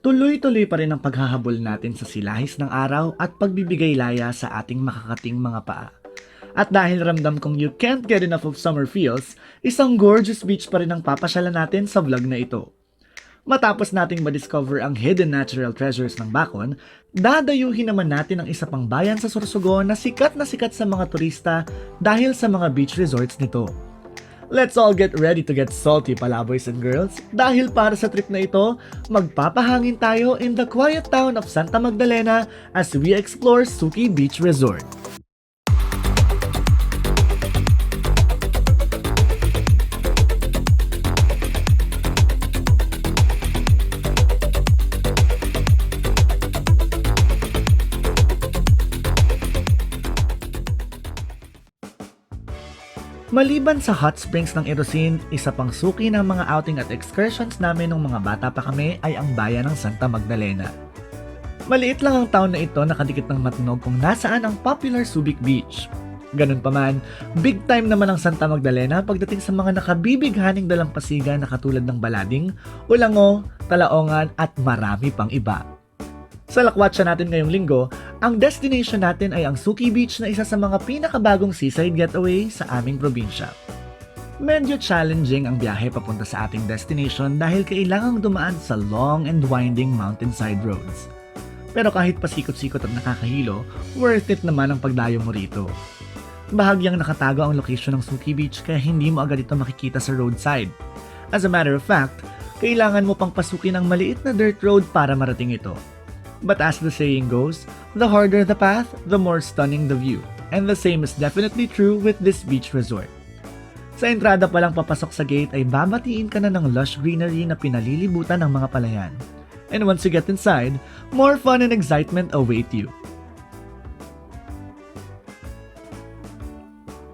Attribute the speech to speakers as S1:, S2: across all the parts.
S1: Tuloy-tuloy pa rin ang paghahabol natin sa silahis ng araw at pagbibigay laya sa ating makakating mga paa. At dahil ramdam kong you can't get enough of summer feels, isang gorgeous beach pa rin ang papasyalan natin sa vlog na ito. Matapos nating ma-discover ang hidden natural treasures ng Bacon, dadayuhin naman natin ang isa pang bayan sa Sorsogon na sikat na sikat sa mga turista dahil sa mga beach resorts nito. Let's all get ready to get salty pala boys and girls dahil para sa trip na ito, magpapahangin tayo in the quiet town of Santa Magdalena as we explore Suki Beach Resort. Maliban sa hot springs ng Erosin, isa pang suki ng mga outing at excursions namin nung mga bata pa kami ay ang bayan ng Santa Magdalena. Maliit lang ang town na ito nakadikit ng matunog kung nasaan ang popular Subic Beach. Ganun pa man, big time naman ang Santa Magdalena pagdating sa mga nakabibighaning dalampasigan na katulad ng Balading, Ulango, Talaongan at marami pang iba. Sa lakwatsa natin ngayong linggo, ang destination natin ay ang Suki Beach na isa sa mga pinakabagong seaside getaway sa aming probinsya. Medyo challenging ang biyahe papunta sa ating destination dahil kailangang dumaan sa long and winding mountainside roads. Pero kahit pasikot-sikot at nakakahilo, worth it naman ang pagdayo mo rito. Bahagyang nakatago ang location ng Suki Beach kaya hindi mo agad ito makikita sa roadside. As a matter of fact, kailangan mo pang pasukin ang maliit na dirt road para marating ito. But as the saying goes, the harder the path, the more stunning the view. And the same is definitely true with this beach resort. Sa entrada pa lang papasok sa gate ay babatiin ka na ng lush greenery na pinalilibutan ng mga palayan. And once you get inside, more fun and excitement await you.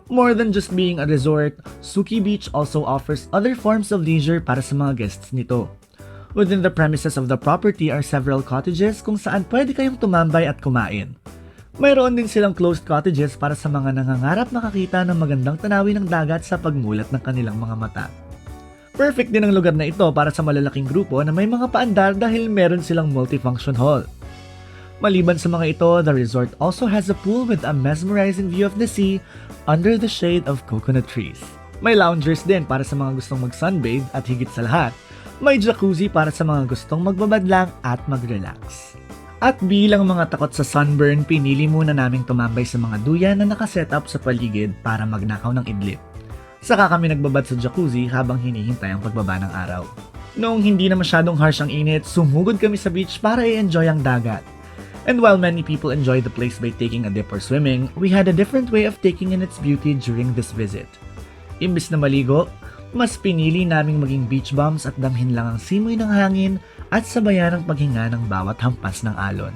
S1: More than just being a resort, Suki Beach also offers other forms of leisure para sa mga guests nito. Within the premises of the property are several cottages kung saan pwede kayong tumambay at kumain. Mayroon din silang closed cottages para sa mga nangangarap makakita ng magandang tanawin ng dagat sa pagmulat ng kanilang mga mata. Perfect din ang lugar na ito para sa malalaking grupo na may mga paandar dahil meron silang multifunction hall. Maliban sa mga ito, the resort also has a pool with a mesmerizing view of the sea under the shade of coconut trees. May loungers din para sa mga gustong mag-sunbathe at higit sa lahat, may jacuzzi para sa mga gustong magbabadlang at mag-relax. At bilang mga takot sa sunburn, pinili muna naming tumambay sa mga duyan na nakasetup sa paligid para magnakaw ng idlip. Saka kami nagbabad sa jacuzzi habang hinihintay ang pagbaba ng araw. Noong hindi na masyadong harsh ang init, sumugod kami sa beach para i-enjoy ang dagat. And while many people enjoy the place by taking a dip or swimming, we had a different way of taking in its beauty during this visit. Imbis na maligo, mas pinili naming maging beach bums at damhin lang ang simoy ng hangin at sabayan ang paghinga ng bawat hampas ng alon.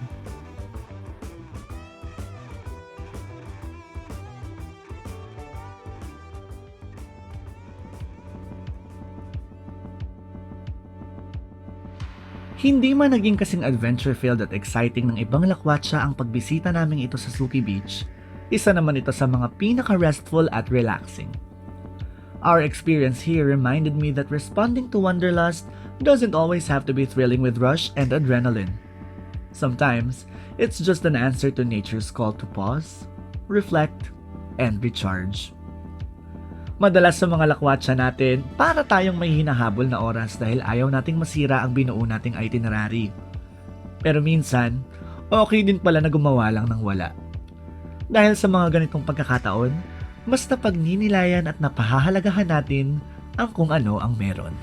S1: Hindi man naging kasing adventure-filled at exciting ng ibang lakwatsa ang pagbisita namin ito sa Suki Beach, isa naman ito sa mga pinaka-restful at relaxing. Our experience here reminded me that responding to Wanderlust doesn't always have to be thrilling with rush and adrenaline. Sometimes, it's just an answer to nature's call to pause, reflect, and recharge. Madalas sa mga lakwatsa natin, para tayong may hinahabol na oras dahil ayaw nating masira ang binuo nating itinerary. Pero minsan, okay din pala na gumawa lang ng wala. Dahil sa mga ganitong pagkakataon, mas napagninilayan at napahahalagahan natin ang kung ano ang meron.